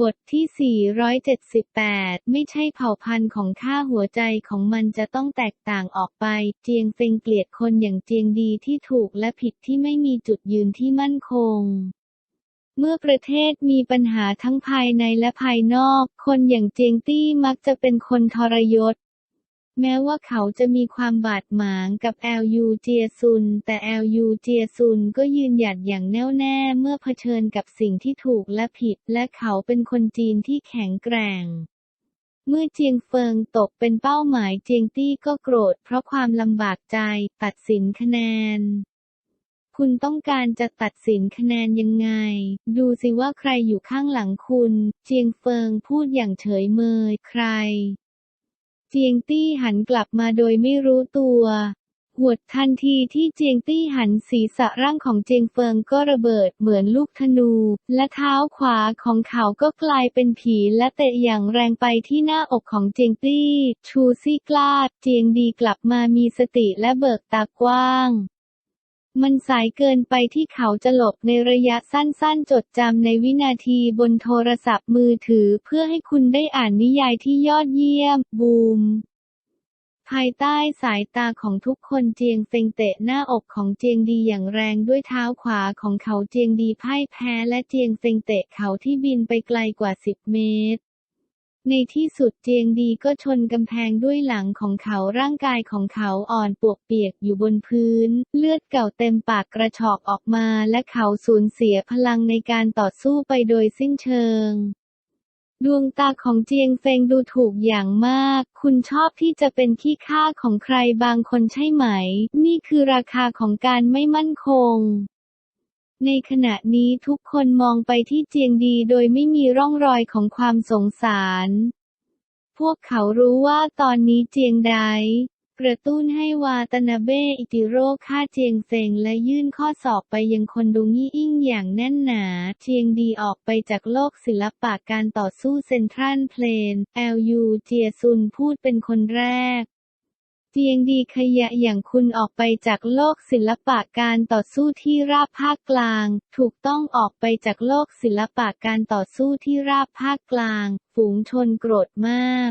บทที่ 478 ไม่ใช่เผ่าพันธุ์ของข้าหัวใจของมันจะต้องแตกต่างออกไป เจียงเซิงเกลียดคนอย่างเจียงดีที่ถูกและผิดที่ไม่มีจุดยืนที่มั่นคง เมื่อประเทศมีปัญหาทั้งภายในและภายนอก คนอย่างเจียงตี้มักจะเป็นคนทรยศ แม้ว่าเขาจะมีความบาดหมางกับแอลยูเจียซุน แต่แอลยูเจียซุนก็ยืนหยัดอย่างแน่วแน่เมื่อเผชิญกับสิ่งที่ถูกและผิด และเขาเป็นคนจีนที่แข็งแกร่ง เมื่อเจียงเฟิงตกเป็นเป้าหมายเจียงตี้ก็โกรธเพราะความลำบากใจ ตัดสินคะแนนคุณต้องการจะตัดสินคะแนนยังไง ดูสิว่าใครอยู่ข้างหลังคุณ เจียงเฟิงพูดอย่างเฉยเมย ใคร เจียงตี้หันกลับมาโดยไม่รู้ตัวหวดทันทีที่เจียงตี้หันศีรษะร่างของเจียงเฟิงก็ระเบิดเหมือนลูกธนู และเท้าขวาของเขาก็กลายเป็นผีและเตะอย่างแรงไปที่หน้าอกของเจียงตี้ ชูซี่กล้าด เจียงดีกลับมามีสติและเบิกตากว้าง มันสายเกินไปที่เขาจะหลบในระยะสั้นๆ จดจำในวินาทีบนโทรศัพท์มือถือเพื่อให้คุณได้อ่านนิยายที่ยอดเยี่ยม บูม ภายใต้สายตาของทุกคนเจียงเฟงเตะหน้าอกของเจียงดีอย่างแรงด้วยเท้าขวาของเขาเจียงดีพ่ายแพ้และเจียงเฟงเตะเขาที่บินไปไกลกว่า 10 เมตร ในที่สุดเจียงดีก็ชนกำแพงด้วยหลังของเขาร่างกายของเขาอ่อนปวกเปียกอยู่บนพื้น เลือดเก่าเต็มปากกระชอกออกมาและเขาสูญเสียพลังในการต่อสู้ไปโดยสิ้นเชิง ดวงตาของเจียงเฟงดูถูกอย่างมาก คุณชอบที่จะเป็นขี้ข้าของใครบางคนใช่ไหม นี่คือราคาของการไม่มั่นคง ในขณะนี้ทุกคนมองไปที่เจียงดีโดยไม่มีร่องรอยของความสงสาร พวกเขารู้ว่าตอนนี้เจียงไดกระตุ้นให้วาตนาเบอิติโรฆ่าเจียงเฟงและยื่นข้อสอบไปยังคนดูงี้อิ่งอย่างแน่นหนา เจียงดีออกไปจากโลกศิลปะการต่อสู้เซนทรัลเพลน LU เจียซุนพูดเป็นคนแรก เจียงดีขยะอย่างคุณออกไปจากโลกศิลปะการต่อสู้ที่ราบภาคกลาง ถูกต้องออกไปจากโลกศิลปะการต่อสู้ที่ราบภาคกลาง ฝูงชนโกรธมาก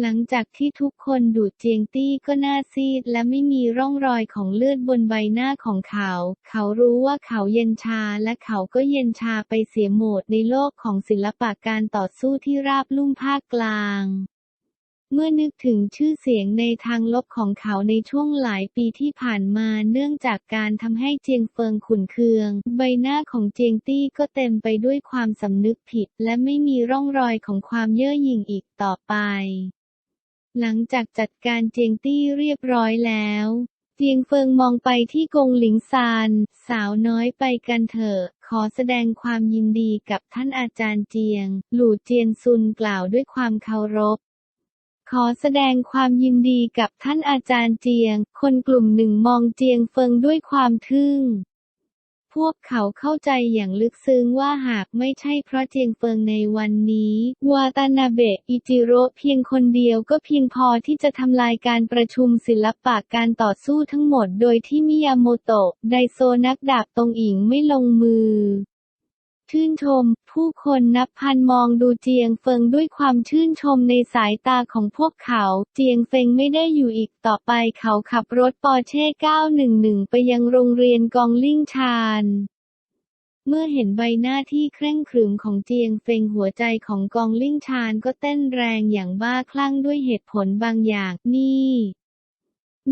หลังจากที่ทุกคนดูดเจียงตี้ก็หน้าซีดและไม่มีร่องรอยของเลือดบนใบหน้าของเขา เขารู้ว่าเขาเย็นชาและเขาก็เย็นชาไปเสียหมดในโลกของศิลปะการต่อสู้ที่ราบลุ่มภาคกลาง เมื่อนึกถึงชื่อเสียงในทางลบของเขาในช่วงหลายปีที่ผ่านมาเนื่องจากการทำให้เจียงเฟิงขุนเคือง ใบหน้าของเจียงตี้ก็เต็มไปด้วยความสำนึกผิด และไม่มีร่องรอยของความเย่อหยิ่งอีกต่อไป หลังจากจัดการเจียงตี้เรียบร้อยแล้วเจียงเฟิงมองไปที่กงหลิงซาน สาวน้อยไปกันเถอะ ขอแสดงความยินดีกับท่านอาจารย์เจียง หลู่เจียนซุนกล่าวด้วยความเคารพ ขอแสดงความยินดีกับท่านอาจารย์เจียง คนกลุ่มหนึ่งมองเจียงเฟิงด้วยความทึ่ง พวกเขาเข้าใจอย่างลึกซึ้งว่าหากไม่ใช่เพราะเจียงเฟิงในวันนี้ วาตานาเบะอิจิโร่เพียงคนเดียวก็เพียงพอที่จะทำลายการประชุมศิลปะการต่อสู้ทั้งหมดโดยที่มิยาโมโตะไดโซนักดาบตรงอิงไม่ลงมือชื่นชม ผู้คนนับพันมองดูเจียงเฟิงด้วยความชื่นชมในสายตาของพวกเขา เจียงเฟิงไม่ได้อยู่อีกต่อไปเขาขับรถปอร์เช่ 911 ไปยังโรงเรียนกองลิ่งชานเมื่อเห็นใบหน้าที่เคร่งขรึมของเจียงเฟงหัวใจของกองลิ่งชานก็เต้นแรงอย่างบ้าคลั่งด้วยเหตุผลบางอย่างนี่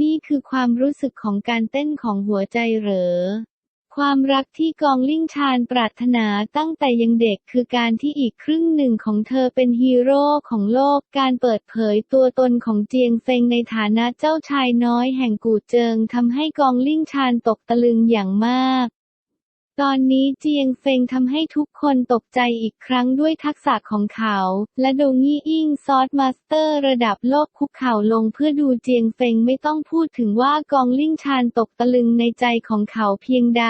นี่คือความรู้สึกของการเต้นของหัวใจเหรอ ความรักที่กองลิ่งชานปรารถนาตั้งแต่ยังเด็กคือการที่อีกครึ่งหนึ่งของเธอเป็นฮีโร่ของโลก การเปิดเผยตัวตนของเจียงเฟงในฐานะเจ้าชายน้อยแห่งกู่เจิงทำให้กองลิ่งชานตกตะลึงอย่างมาก ตอนนี้เจียงเฟงทำให้ทุกคนตกใจอีกครั้งด้วยทักษะของเขา และโดงี่อิงซอสมาสเตอร์ระดับโลกคุกเข่าลงเพื่อดูเจียงเฟงไม่ต้องพูดถึงว่ากองลิ่งชานตกตะลึงในใจของเขาเพียงใด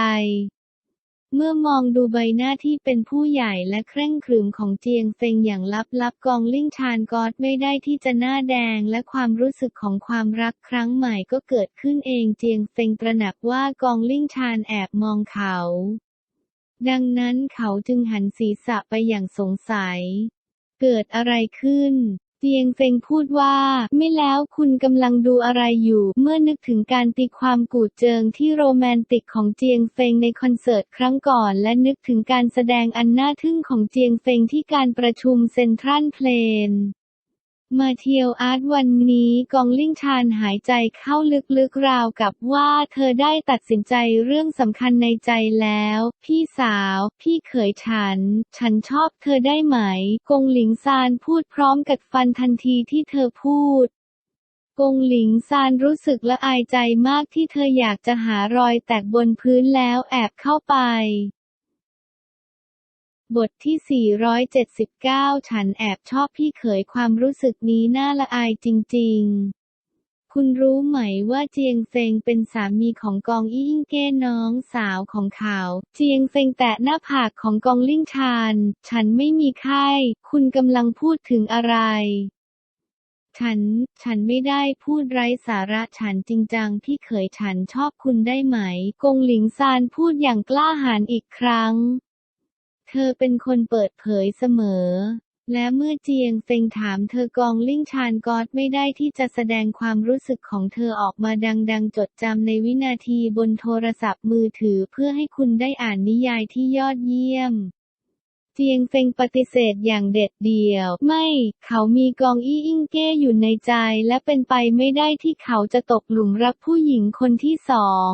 เมื่อมองดูใบหน้าที่เป็นผู้ใหญ่และเคร่งขรึมของเจียงเฟงอย่างลับๆกองลิ่งชานกอดไม่ได้ที่จะหน้าแดงและความรู้สึกของความรักครั้งใหม่ก็เกิดขึ้นเองเจียงเฟงตระหนักว่ากองลิ่งชานแอบมองเขา ดังนั้นเขาจึงหันศีรษะไปอย่างสงสัย เกิดอะไรขึ้น เจียงเฟงพูดว่า ไม่แล้วคุณกำลังดูอะไรอยู่ เมื่อนึกถึงการตีความกูดเจิงที่โรแมนติกของเจียงเฟงในคอนเสิร์ตครั้งก่อน และนึกถึงการแสดงอันน่าทึ่งของเจียงเฟงที่การประชุมเซ็นทรัลเพลน มาเทียวอาร์ตวันนี้กองลิ่งชานหายใจเข้าลึกๆราวกับว่าเธอได้ตัดสินใจเรื่องสำคัญในใจแล้ว พี่สาว พี่เขยฉัน ฉันชอบเธอได้ไหม กงหลิงซานพูดพร้อมกัดฟันทันทีที่เธอพูดกงหลิงซานรู้สึกละอายใจมากที่เธออยากจะหารอยแตกบนพื้นแล้วแอบเข้าไป บทที่ 479 ฉันแอบชอบพี่เขยความรู้สึกนี้น่าละอายจริง ๆ คุณรู้ไหมว่าเจียงเฟงเป็นสามีของกองอี้อิงเก้น้องสาวของเขา เจียงเฟงแตะหน้าผากของกองลิ่งชาน ฉันไม่มีไข้ คุณกำลังพูดถึงอะไรฉัน ฉันไม่ได้พูดไร้สาระฉันจริงจังพี่เขยฉันชอบคุณได้ไหม กงหลิงซานพูดอย่างกล้าหาญอีกครั้ง เธอเป็นคนเปิดเผยเสมอ และเมื่อเจียงเฟงถามเธอกองลิ่งชานกอดไม่ได้ที่จะแสดงความรู้สึกของเธอออกมาดังๆ จดจำในวินาทีบนโทรศัพท์มือถือเพื่อให้คุณได้อ่านนิยายที่ยอดเยี่ยมเจียงเฟงปฏิเสธอย่างเด็ดเดี่ยว ไม่ เขามีกองอี้อิงเก้อยู่ในใจและเป็นไปไม่ได้ที่เขาจะตกหลุมรักผู้หญิงคนที่สอง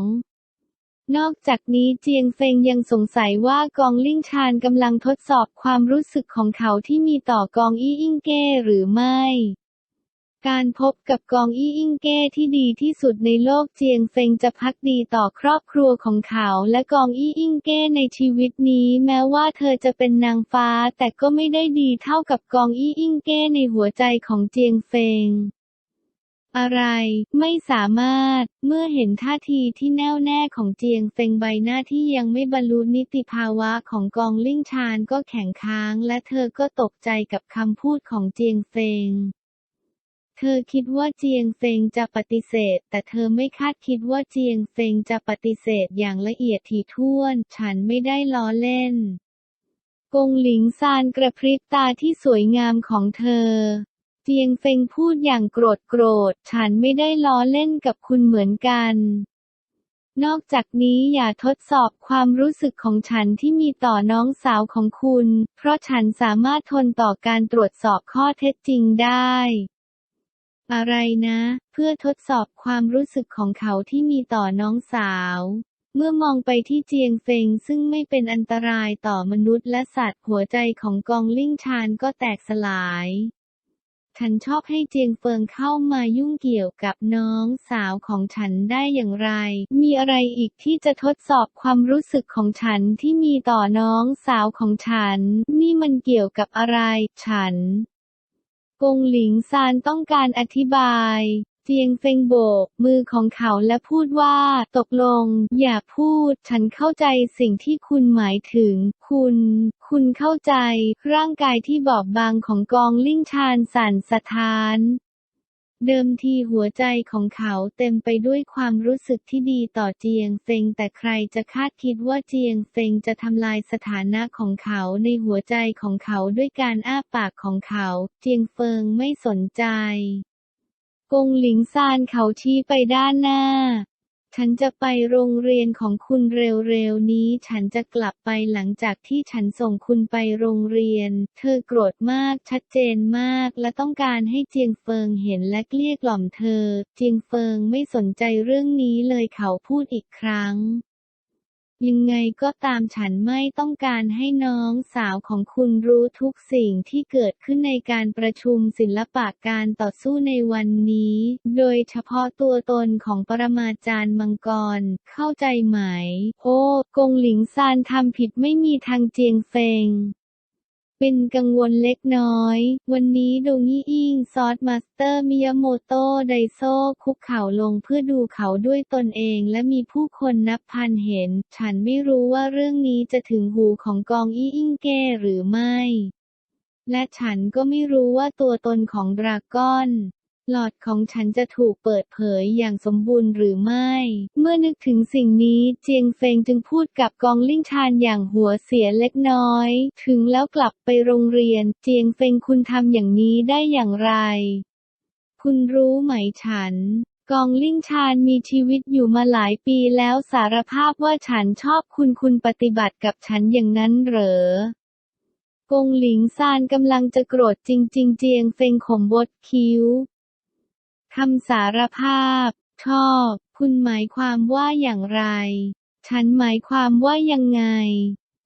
นอกจากนี้เจียงเฟงยังสงสัยว่ากองลิ่งชานกำลังทดสอบความรู้สึกของเขาที่มีต่อกองอี้อิงเก้หรือไม่ การพบกับกองอี้อิงเก้ที่ดีที่สุดในโลกเจียงเฟงจะพักดีต่อครอบครัวของเขาและกองอี้อิงเก้ในชีวิตนี้แม้ว่าเธอจะเป็นนางฟ้าแต่ก็ไม่ได้ดีเท่ากับกองอี้อิงเก้ในหัวใจของเจียงเฟง อะไร ไม่สามารถ เมื่อเห็นท่าทีที่แน่วแน่ของเจียงเฟงใบหน้าที่ยังไม่บรรลุนิติภาวะของกองลิ่งชานก็แข็งค้าง และเธอก็ตกใจกับคำพูดของเจียงเฟงเธอคิดว่าเจียงเฟงจะปฏิเสธ แต่เธอไม่คาดคิดว่าเจียงเฟงจะปฏิเสธอย่างละเอียดถี่ถ้วน ฉันไม่ได้ล้อเล่น กงหลิงซานกระพริบตาที่สวยงามของเธอ เจียงเฟงพูดอย่างโกรธโกรธ ฉันไม่ได้ล้อเล่นกับคุณเหมือนกัน นอกจากนี้อย่าทดสอบความรู้สึกของฉันที่มีต่อน้องสาวของคุณ เพราะฉันสามารถทนต่อการตรวจสอบข้อเท็จจริงได้ อะไรนะ เพื่อทดสอบความรู้สึกของเขาที่มีต่อน้องสาวเมื่อมองไปที่เจียงเฟงซึ่งไม่เป็นอันตรายต่อมนุษย์และสัตว์หัวใจของกองลิ่งชานก็แตกสลาย ฉันชอบให้เจียงเฟิงเข้ามายุ่งเกี่ยวกับน้องสาวของฉันได้อย่างไร มีอะไรอีกที่จะทดสอบความรู้สึกของฉันที่มีต่อน้องสาวของฉัน นี่มันเกี่ยวกับอะไร ฉัน กงหลิงซานต้องการอธิบายเจียงเฟงโบก มือของเขาและพูดว่า ตกลง อย่าพูด ฉันเข้าใจสิ่งที่คุณหมายถึง คุณ คุณเข้าใจ ร่างกายที่บอบบางของกองลิ่งชานสั่นสะท้าน เดิมทีหัวใจของเขาเต็มไปด้วยความรู้สึกที่ดีต่อเจียงเฟงแต่ใครจะคาดคิดว่าเจียงเฟงจะทำลายสถานะของเขาในหัวใจของเขาด้วยการอ้าปากของเขา เจียงเฟิงไม่สนใจกงหลิงซานเขาชี้ไปด้านหน้า ฉันจะไปโรงเรียนของคุณเร็วๆนี้ ฉันจะกลับไปหลังจากที่ฉันส่งคุณไปโรงเรียน เธอโกรธมากชัดเจนมากและต้องการให้เจียงเฟิงเห็นและเกลี้ยกล่อมเธอ เจียงเฟิงไม่สนใจเรื่องนี้เลยเขาพูดอีกครั้ง ยังไงก็ตามฉันไม่ต้องการให้น้องสาวของคุณรู้ทุกสิ่งที่เกิดขึ้นในการประชุมศิลปะการต่อสู้ในวันนี้ โดยเฉพาะตัวตนของปรมาจารย์มังกร เข้าใจไหม โอ้ กงหลิงซานทำผิดไม่มีทางเจียงเฟง เป็นกังวลเล็กน้อย วันนี้โดงี้อิงซอสมาสเตอร์มิยาโมโตะไดโซคุกเข่าลงเพื่อดูเขาด้วยตนเองและมีผู้คนนับพันเห็น ฉันไม่รู้ว่าเรื่องนี้จะถึงหูของกองอี้อิงเก้หรือไม่ และฉันก็ไม่รู้ว่าตัวตนของดราก้อน หลอดของฉันจะถูกเปิดเผยอย่างสมบูรณ์หรือไม่ เมื่อนึกถึงสิ่งนี้เจียงเฟงจึงพูดกับกองลิ่งชานอย่างหัวเสียเล็กน้อย ถึงแล้วกลับไปโรงเรียน เจียงเฟงคุณทำอย่างนี้ได้อย่างไร คุณรู้ไหมฉันกองลิ่งชานมีชีวิตอยู่มาหลายปีแล้วสารภาพว่าฉันชอบคุณคุณปฏิบัติกับฉันอย่างนั้นเหรอกงหลิงซานกำลังจะโกรธจริง ๆ เจียงเฟงขมบดคิ้ว คำสารภาพ ชอบ คุณหมายความว่าอย่างไร ฉันหมายความว่ายังไง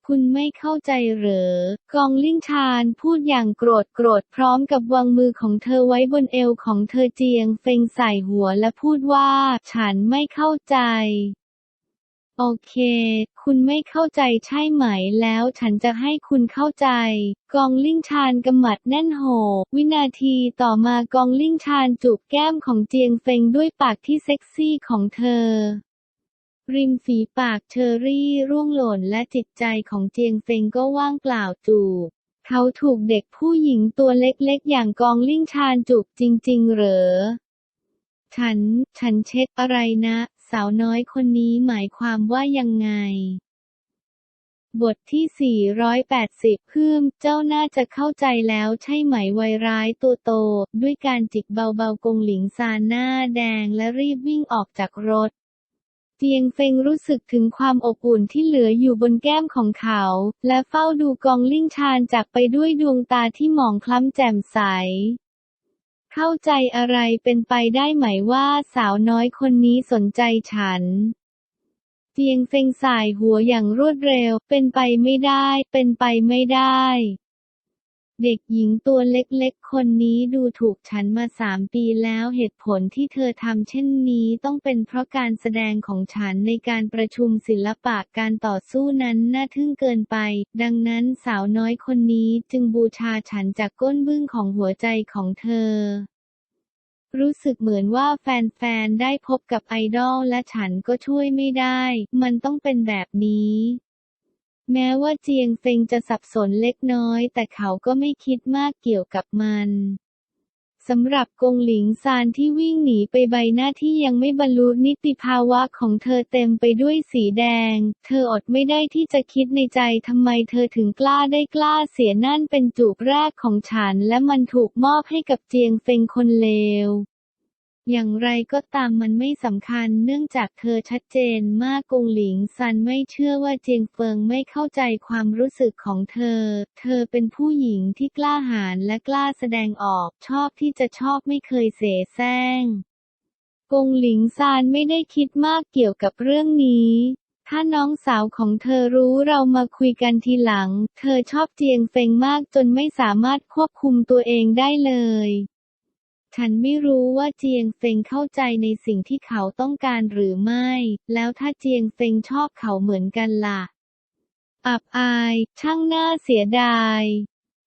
คุณไม่เข้าใจเหรอ กองลิ่งชานพูดอย่างโกรธโกรธพร้อมกับวางมือของเธอไว้บนเอวของเธอเจียงเฟงใส่หัวและพูดว่า ฉันไม่เข้าใจ โอเค คุณไม่เข้าใจใช่ไหมแล้วฉันจะให้คุณเข้าใจ กองลิ่งชานกำมัดแน่นโห วินาทีต่อมากองลิ่งชานจูบแก้มของเจียงเฟงด้วยปากที่เซ็กซี่ของเธอ ริมฝีปากเชอรี่ร่วงหล่นและจิตใจของเจียงเฟงก็ว่างเปล่าจูบ เขาถูกเด็กผู้หญิงตัวเล็กๆ อย่างกองลิ่งชานจูบจริง ๆ เหรอฉัน ฉันเช็ดอะไรนะ สาวน้อยคนนี้หมายความว่ายังไง บทที่ 480พึ่มเจ้าน่าจะเข้าใจแล้วใช่ไหมวัยร้ายตัวโต ด้วยการจิกเบาๆกงหลิงซานหน้าแดงและรีบวิ่งออกจากรถเจียงเฟงรู้สึกถึงความอบอุ่นที่เหลืออยู่บนแก้มของเขา และเฝ้าดูกองลิ่งชานจากไปด้วยดวงตาที่หมองคล้ำแจ่มใส เข้าใจอะไรเป็นไปได้ไหมว่าสาวน้อยคนนี้สนใจฉันเจียงเฟงสายหัวอย่างรวดเร็ว เป็นไปไม่ได้ เป็นไปไม่ได้ เด็กหญิงตัวเล็กๆ คนนี้ดูถูกฉันมาสามปีแล้วเหตุผลที่เธอทำเช่นนี้ต้องเป็นเพราะการแสดงของฉันในการประชุมศิลปะการต่อสู้นั้นน่าทึ่งเกินไป ดังนั้นสาวน้อยคนนี้จึงบูชาฉันจากก้นบึ้งของหัวใจของเธอรู้สึกเหมือนว่าแฟนๆ ได้พบกับไอดอลและฉันก็ช่วยไม่ได้ มันต้องเป็นแบบนี้ แม้ว่าเจียงเฟงจะสับสนเล็กน้อย แต่เขาก็ไม่คิดมากเกี่ยวกับมันสำหรับกงหลิงซานที่วิ่งหนีไปใบหน้าที่ยังไม่บรรลุนิติภาวะของเธอเต็มไปด้วยสีแดง เธออดไม่ได้ที่จะคิดในใจทำไมเธอถึงกล้าได้กล้าเสียนั่นเป็นจูบแรกของฉัน และมันถูกมอบให้กับเจียงเฟงคนเลว อย่างไรก็ตามมันไม่สำคัญเนื่องจากเธอชัดเจนมากกงหลิงซันไม่เชื่อว่าเจียงเฟิงไม่เข้าใจความรู้สึกของเธอ เธอเป็นผู้หญิงที่กล้าหาญและกล้าแสดงออกชอบที่จะชอบไม่เคยเสแสร้งกงหลิงซานไม่ได้คิดมากเกี่ยวกับเรื่องนี้ถ้าน้องสาวของเธอรู้เรามาคุยกันทีหลัง เธอชอบเจียงเฟงมากจนไม่สามารถควบคุมตัวเองได้เลย ฉันไม่รู้ว่าเจียงเฟงเข้าใจในสิ่งที่เขาต้องการหรือไม่ แล้วถ้าเจียงเฟงชอบเขาเหมือนกันล่ะ อับอาย ช่างน่าเสียดาย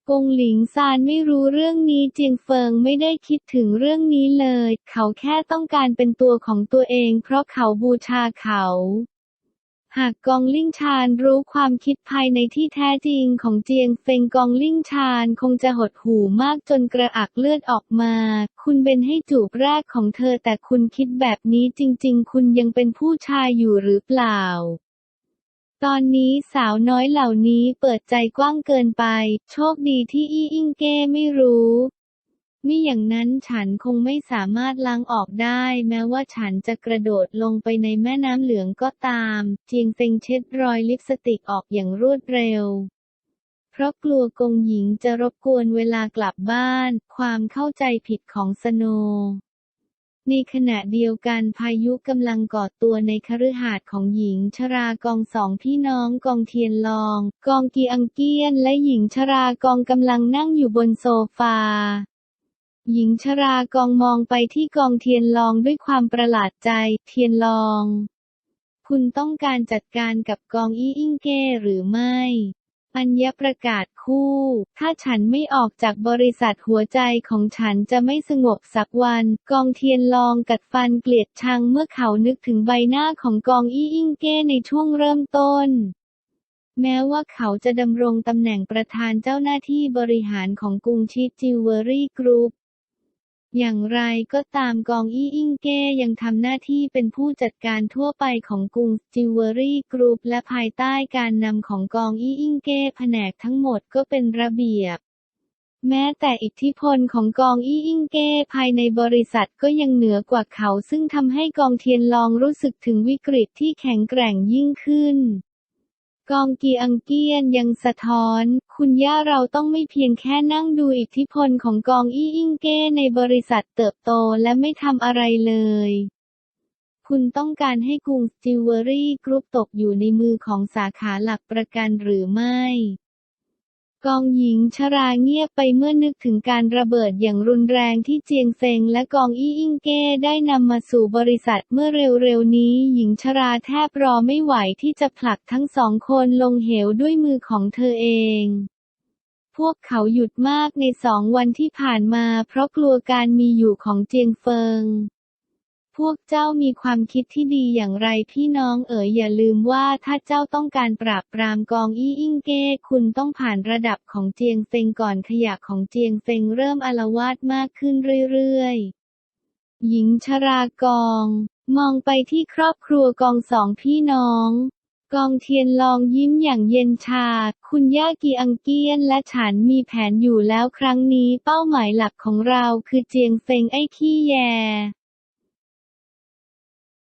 กงหลิงซานไม่รู้เรื่องนี้เจียงเฟิงไม่ได้คิดถึงเรื่องนี้เลย เขาแค่ต้องการเป็นตัวของตัวเองเพราะเขาบูชาเขา หากกองลิ่งชานรู้ความคิดภายในที่แท้จริงของเจียงเฟงกองลิ่งชานคงจะหดหู่มากจนกระอักเลือดออกมา คุณเป็นให้จูบแรกของเธอแต่คุณคิดแบบนี้จริง ๆ คุณยังเป็นผู้ชายอยู่หรือเปล่า ตอนนี้สาวน้อยเหล่านี้เปิดใจกว้างเกินไป โชคดีที่อี้อิงเก้ไม่รู้ มิอย่างนั้นฉันคงไม่สามารถล้างออกได้ แม้ว่าฉันจะกระโดดลงไปในแม่น้ำเหลืองก็ตาม เจียงเฟงเช็ดรอยลิปสติกออกอย่างรวดเร็ว เพราะกลัวกงหญิงจะรบกวนเวลากลับบ้าน ความเข้าใจผิดของสโนในขณะเดียวกันพายุกำลังก่อตัวในคฤหาสน์ของหญิงชรากองสองพี่น้องกองเทียนลอง กองกีอังเกียนและหญิงชรากองกำลังนั่งอยู่บนโซฟา หญิงชรากองมองไปที่กองเทียนลองด้วยความประหลาดใจ เทียนลอง คุณต้องการจัดการกับกองอี้อิงเก้หรือไม่อัญญประกาศคู่ ถ้าฉันไม่ออกจากบริษัทหัวใจของฉันจะไม่สงบสักวัน กองเทียนลองกัดฟันเกลียดชังเมื่อเขานึกถึงใบหน้าของกองอี้อิงเก้ในช่วงเริ่มต้น แม้ว่าเขาจะดำรงตำแหน่งประธานเจ้าหน้าที่บริหารของกรุงชิจิวเวอรี่กรุ๊ป อย่างไรก็ตามกองอี้อิงเก้ยังทำหน้าที่เป็นผู้จัดการทั่วไปของกรุงจิวเวอรี่กรุ๊ปและภายใต้การนำของกองอี้อิงเก้แผนกทั้งหมดก็เป็นระเบียบ แม้แต่อิทธิพลของกองอี้อิงเก้ภายในบริษัทก็ยังเหนือกว่าเขาซึ่งทำให้กองเทียนลองรู้สึกถึงวิกฤตที่แข็งแกร่งยิ่งขึ้น กองกีอังเกียนยังสะท้อน คุณย่าเราต้องไม่เพียงแค่นั่งดูอิทธิพลของกองอี้อิงเก้ในบริษัทเติบโตและไม่ทำอะไรเลย คุณต้องการให้กรุงจิวเวอรี่กรุ๊ปตกอยู่ในมือของสาขาหลักประกันหรือไม่ กองหญิงชราเงียบไปเมื่อนึกถึงการระเบิดอย่างรุนแรงที่เจียงเซงและกองอี้อิงเก้ได้นำมาสู่บริษัทเมื่อเร็วๆนี้หญิงชราแทบรอไม่ไหวที่จะผลักทั้งสองคนลงเหวด้วยมือของเธอเองพวกเขาหยุดมากในสองวันที่ผ่านมาเพราะกลัวการมีอยู่ของเจียงเฟิง พวกเจ้ามีความคิดที่ดีอย่างไรพี่น้องเอ๋ยอย่าลืมว่าถ้าเจ้าต้องการปราบปรามกองอี้อิงเก้ คุณต้องผ่านระดับของเจียงเฟงก่อนขยะของเจียงเฟงเริ่มอาละวาดมากขึ้นเรื่อยๆ หญิงชรากอง มองไปที่ครอบครัวกองสองพี่น้อง กองเทียนลองยิ้มอย่างเย็นชา คุณย่ากีอังเกียนและฉันมีแผนอยู่แล้วครั้งนี้เป้าหมายหลักของเราคือเจียงเฟงไอ้ขี้แย